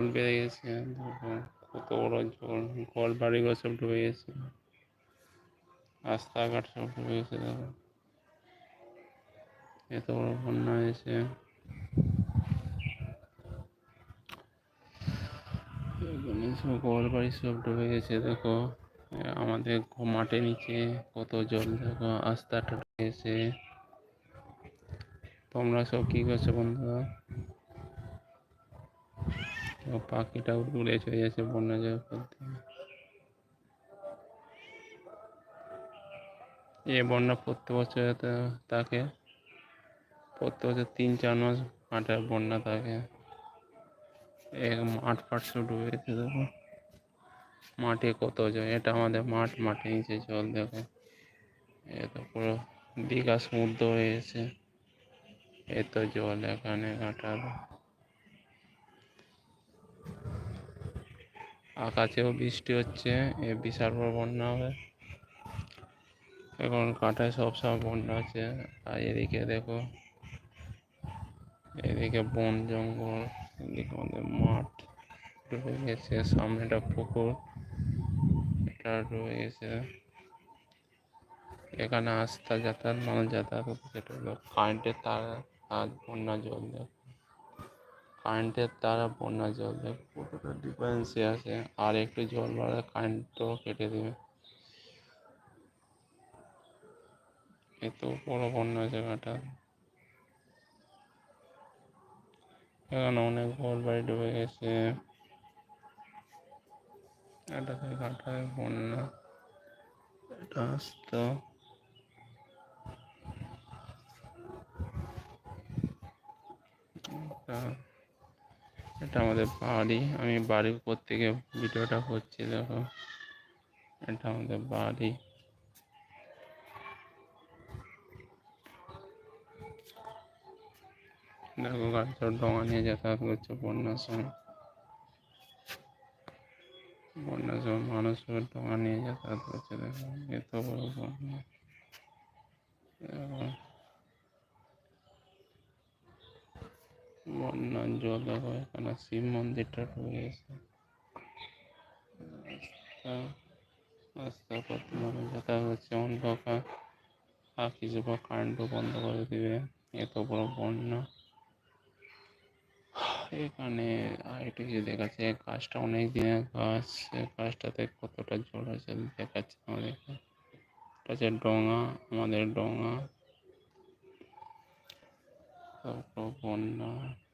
জল বেড়ে গেছে কত বড় জল, ঘর বাড়িগুলো সব ডুবে গেছে। রাস্তাঘাট সব ডুবে গেছে, দেখো। এত বড় বন্যা হয়েছে। ঘর, বাড়ি সব ডুবে গেছে, দেখো। আমাদের মাঠের নিচে কত জল, দেখো, রাস্তাটা ডুবে গেছে। তোমরা সব কি করছ বন্ধুরা? ও পাখিটা উড়ে চলে যাচ্ছে বন্যা জল করতে এ বন্যা প্রত্যেক বছর থাকে। প্রত্যেক বছর তিন চার মাস মাঠে বন্যা থাকে। এ মাঠ ফাট সব ডুবে গেছে দেখো। মাঠে কত জল, এটা আমাদের মাঠ, মাঠে নিচে জল দেখো। এ তো পুরো দীঘা সমুদ্র হয়েছে এত জল এখানে ঘাটাল আকাশেও বৃষ্টি হচ্ছে, এ বিশাল বড় বন্যা হবে। এখন কাঁটায় সব সব বন্যা আছে আর এদিকে দেখো, এদিকে বন, জঙ্গল, এদিকে আমাদের মাঠ ডুবে গেছে, সামনে একটা পুকুর, এটা ডুবে গেছে। এখানে আস্থা যাতায়াত, মানুষ যাতায়াত করছে সেটা হলো। কারেন্টের তার আর বন্যা জল দেখো কারেন্টের তার আর বন্যা জল কতটা ডিফারেন্সে আছে? আর একটু জল বাড়লে কারেন্টও কেটে দেবে। এত বড় বন্যা জায়গাটা। এখানে অনেক ঘর বাড়ি ডুবে গেছে। এটাতে ঘাটায় বন্যা। এটা আসতো এটা এটা আমাদের বাড়ি। আমি বাড়ির উপর থেকে ভিডিওটা করছি, দেখো। এটা আমাদের বাড়ি। দেখো সব ডোঙা নিয়ে যাতায়াত করছে বন্যার সময়। বন্যার সময় মানুষ ডোঙা নিয়ে যাতায়াত করছে, দেখো। এত বড় বন্যা দেখো বন্যার জল দেখো এখানে শিব মন্দিরটা গেছে রাস্তা কত মানুষ যাতায়াত অন্ধকার। আর কিছু বা কারেন্টও বন্ধ করে দিবে। এত বড় বন্যা। এখানে আরেকটু কিছু দেখাচ্ছে। গাছটা অনেক দিনের গাছ। গাছটাতে কতটা জল আছে দেখাচ্ছে আমাদেরকে হচ্ছে ডোঙা, আমাদের ডোঙা। তারপর বন্যা।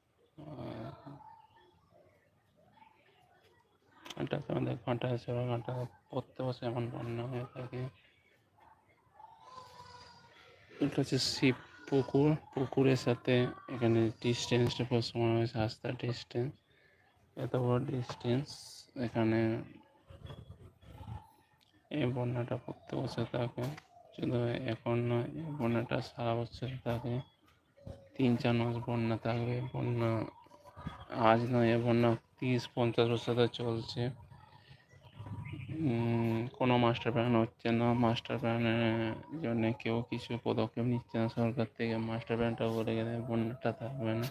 তো আমাদের কাঁটা চড়া কাঁটা প্রত্যেক বছর এমন বন্যা হয়ে থাকে। এটা হচ্ছে শিব পুকুর। পুকুরের সাথে এখানে ডিস্টেন্সটা পুরো সমান হয়েছে, রাস্তার ডিস্টেন্স এত বড় ডিস্টেন্স এখানে এই বন্যাটা প্রত্যেক বছর থাকে। শুধু এখন নয়, এই বন্যাটা সারা বছর থাকে। তিন চার মাস বন্যা থাকবে বন্যা, আজ নয় এ বন্যা তিরিশ, পঞ্চাশ বছর ধরে চলছে। কোনো মাস্টার প্ল্যান হচ্ছে না। মাস্টার প্ল্যানের জন্য কেউ কিছু পদক্ষেপ নিচ্ছে না। সরকার থেকে মাস্টার প্ল্যানটা করে গেলে বন্যাটা থাকবে না।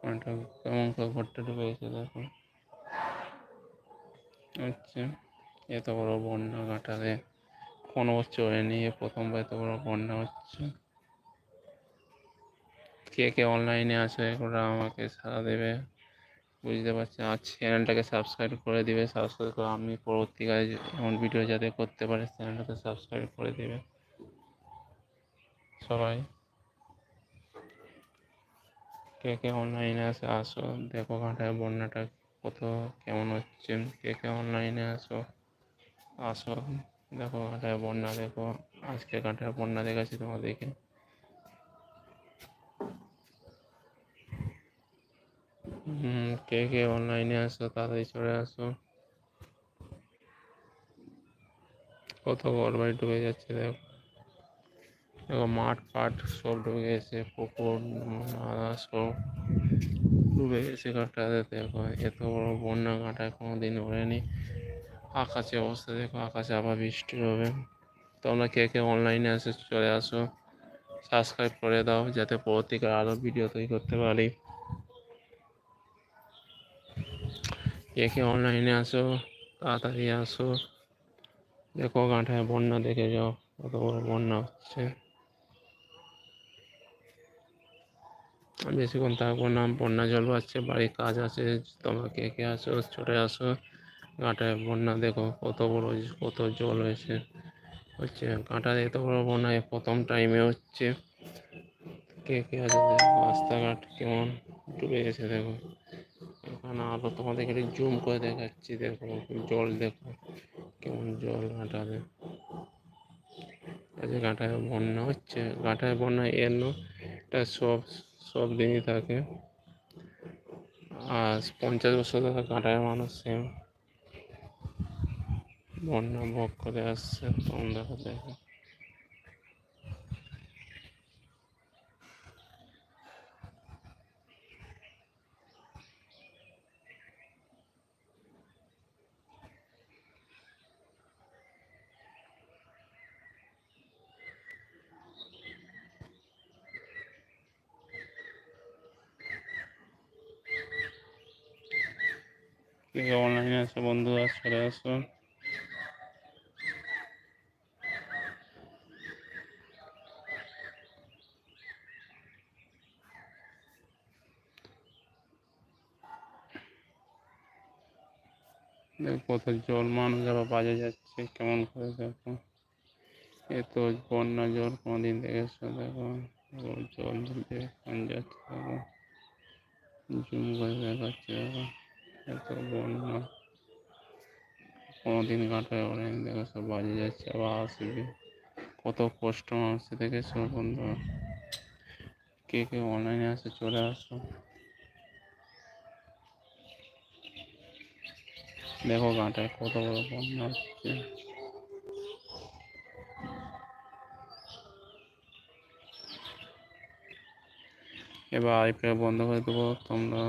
বন্যাটা কেমন করে ঘরটা গেছে দেখো। হচ্ছে এত বড় বন্যা ঘাটালে কোনো বছর হয়নি প্রথমবার এত বড় বন্যা হচ্ছে। কে কে অনলাইনে আছে, ওরা আমাকে সাড়া দেবে। বুঝতে পারছি আর চ্যানেলটাকে সাবস্ক্রাইব করে দিবে। সাবস্ক্রাইব করে আমি পরবর্তীকালে এমন ভিডিও যাতে করতে পারে চ্যানেলটাকে সাবস্ক্রাইব করে দেবে। সবাই। কে কে অনলাইনে আছে, আসো। দেখো ঘাটায় বন্যাটা কত, কেমন হচ্ছে। কে কে অনলাইনে আসো আসো। দেখো ঘাটায় বন্যা, দেখো। আজকে ঘাটায় বন্যা দেখাচ্ছি তোমাদেরকে। কে কে অনলাইনে আসো তাড়াতাড়ি চলে আসো। কত ঘর বাড়ি ডুবে যাচ্ছে, দেখো। দেখো, মাঠ পাট সব ডুবে গেছে, পুকুর নালা সব ডুবে গেছে ঘাটাতে দেখো। এত বড় বন্যা ঘাটায় কোনো দিন ওঠেনি আকাশে অবস্থা, দেখো, আকাশে আবার বৃষ্টি হবে। তোমরা কে কে অনলাইনে আসে চলে আসো। সাবস্ক্রাইব করে দাও, যাতে পরবর্তীকালে আরও ভিডিও তৈরি করতে পারি। কে কে অনলাইনে আসো তাড়াতাড়ি আসো দেখো গাঁঠায় বন্যা দেখে যাও কত বড় বন্যা হচ্ছে বেশিক্ষণ থাকব না বন্যা জল পাচ্ছে বাড়ির কাজ আছে তোমরা কে কে আসো চলে আসো গাঁটায় বন্যা দেখো কত বড় কত জল হয়েছে হচ্ছে গাঁটায় এত বড় বন্যা প্রথম টাইমে হচ্ছে কে কে আছে রাস্তাঘাট কেমন ডুবে গেছে দেখো এখানে আলো তোমাদেরকে জুম করে দেখাচ্ছি, দেখো, জল দেখো, কেমন জল ঘাটাতে ঘাটায় বন্যা হচ্ছে, ঘাটায় বন্যা এর এটা সব সব দিনই থাকে। আর পঞ্চাশ বছর ধরে কাটায় মানুষ সেম। বন্যা ভোগ করে আসছে, তোমরা দেখো। অনলাইনে আছে বন্ধুরা চলে আসো। কত জল মানুষ আবার বাজে যাচ্ছে, কেমন করে দেখো। এ তো বন্যা, জল কোনোদিন দেখেছ? দেখো, জল যাচ্ছে, দেখো। জুম করে দেখাচ্ছে, দেখো। এত বন্যা। কোনোদিন কাটায় ওড়েনি দেখো সব বাজে যাচ্ছে, আবার আসবে। কত কষ্ট মানুষের সব বন্ধুরা? কে কে অনলাইনে আসে চলে আসো। দেখো গাঁটায় কত বড় বন্যা হচ্ছে। এবার আইপিএল বন্ধ করে দেবো তোমরা।